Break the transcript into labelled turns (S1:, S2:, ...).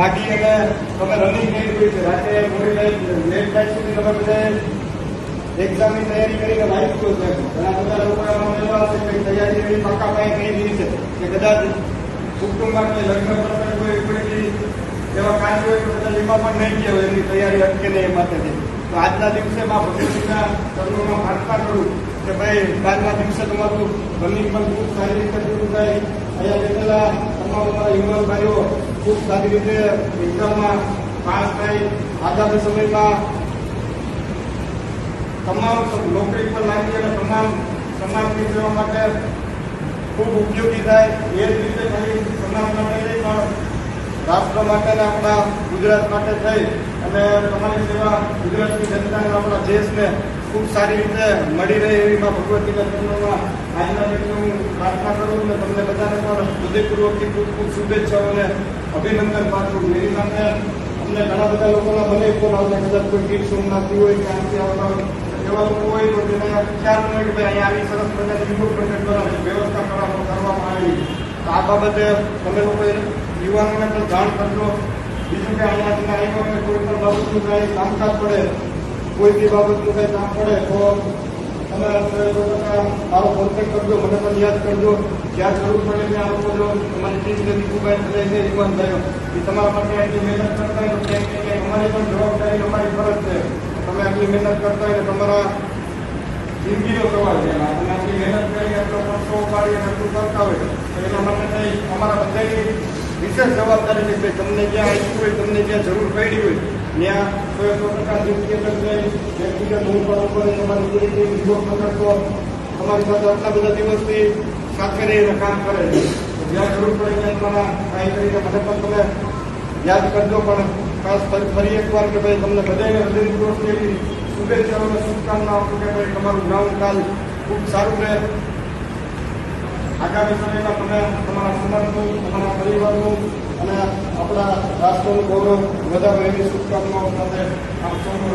S1: જાગી અને તમે રનિંગ કરી હોય છે. રાતે મોડી રાત લેટ નાઇટ સુધી તમે બધા એક્ઝામની તૈયારી કરીને વાંચ્યું છે ઘણા બધા લોકો એવા હશે કે તૈયારી એવી પાકા પાયે કરી દીધી છે કે કદાચ કુટુંબમાં કે લગ્ન પ્રસંગ હોય કોઈ એવા કાર્ય હોય તો કદાચ એમાં પણ નહીં ગયા એમની તૈયારી અટકે નહીં એ માટેથી તો આજના દિવસે માં ભગવતીના ચરણોમાં પ્રાર્થના કરું કે ભાઈ કાલના દિવસે તમારું રનિંગ પણ ખૂબ સારી રીતે પૂરું થાય. અહીંયા બેઠેલા તમામ અમારા યુવાન ભાઈઓ ખૂબ સારી રીતે એક્ઝામમાં પાસ થાય આગામી સમયમાં તમામ નોકરી પર લાગી અને તમામ સમાજની સેવા માટે ખૂબ ઉપયોગી થાય એ જ રીતે ખાલી સમાજ માટે નહીં, પણ રાષ્ટ્ર માટે આપણા ગુજરાત માટે થઈ. અને તમારી સેવા ગુજરાતની જનતાને, આપણા દેશને ખૂબ સારી રીતે મળી રહે એવી માં ભગવતીના ચરણોમાં આજના દિવસે હું પ્રાર્થના કરું અને તમને બધાને પણ હૃદયપૂર્વકથી ખૂબ ખૂબ શુભેચ્છાઓ અને અભિનંદન પાઠવું એની સાથે અમને ઘણા બધા લોકોના મને ફોન આવતા કદાચ કોઈ ગીર સોમનાથથી હોય ક્યાંથી આવતા એવા લોકો હોય તો તેને ખ્યાલ ન હોય કે ભાઈ અહીંયા આવી સરસ મજાની રિપોર્ટ પ્રોજેક્ટ દ્વારા વ્યવસ્થા કરવામાં આવી. તો આ બાબતે તમે લોકો યુવાનોને પણ જાણ કરજો. બીજું કે અહીંયા આવ્યો કોઈ પણ બાબતનું કાંઈ કામકાજ પડે કોઈ બી બાબતનું કંઈ કામ પડે તો તમે મારો કોન્ટેક્ટ કરજો મને પણ યાદ કરજો જ્યાં જરૂર પડે ત્યાં લોકો જો તમારી ચીજ નથી ખૂબ જાય છે યુવાન ભાઈઓ એ તમારા માટે આટલી મહેનત કરતા હોય તો અમારી પણ જવાબદારી અમારી ફરજ છે તમે આટલી મહેનત કરતા હોય તમારા જિંદગીનો સવાલ છે. તમે આટલી મહેનત કરી આટલો ખર્ચો ઉપાડી આટલું કરતા હોય તો એના માટે અમારા બધાની વિશેષ જવાબદારી છે કે તમને જ્યાં આવ્યું હોય, તમને જ્યાં જરૂર પડી હોય, ત્યાં સો સો ટકા વ્યક્તિગત જઈ વ્યક્તિગત હું પણ ઉપર તમારી પૂરી ટીમ વિરોધ પકડતો તમારી સાથે આટલા બધા દિવસથી સાથે રહીને કામ કરે છે. તો જ્યાં જરૂર પડે ત્યાં તમારા કાંઈ કરીને મને પણ તમે યાદ કરજો, પણ ખાસ ફરી ફરી એકવાર કે ભાઈ તમને બધાને હૃદયપૂર્વકની એવી શુભેચ્છાઓ અને શુભકામનાઓ આપું કે ભાઈ તમારું ગ્રાઉન્ડ કાલ ખૂબ સારું રહે. આગામી સમયમાં તમે તમારા સમાજનું, તમારા પરિવારનું અને આપણા રાષ્ટ્રનું ગૌરવ વધારે એવી શુભકામનાઓ સાથે આપ સૌનું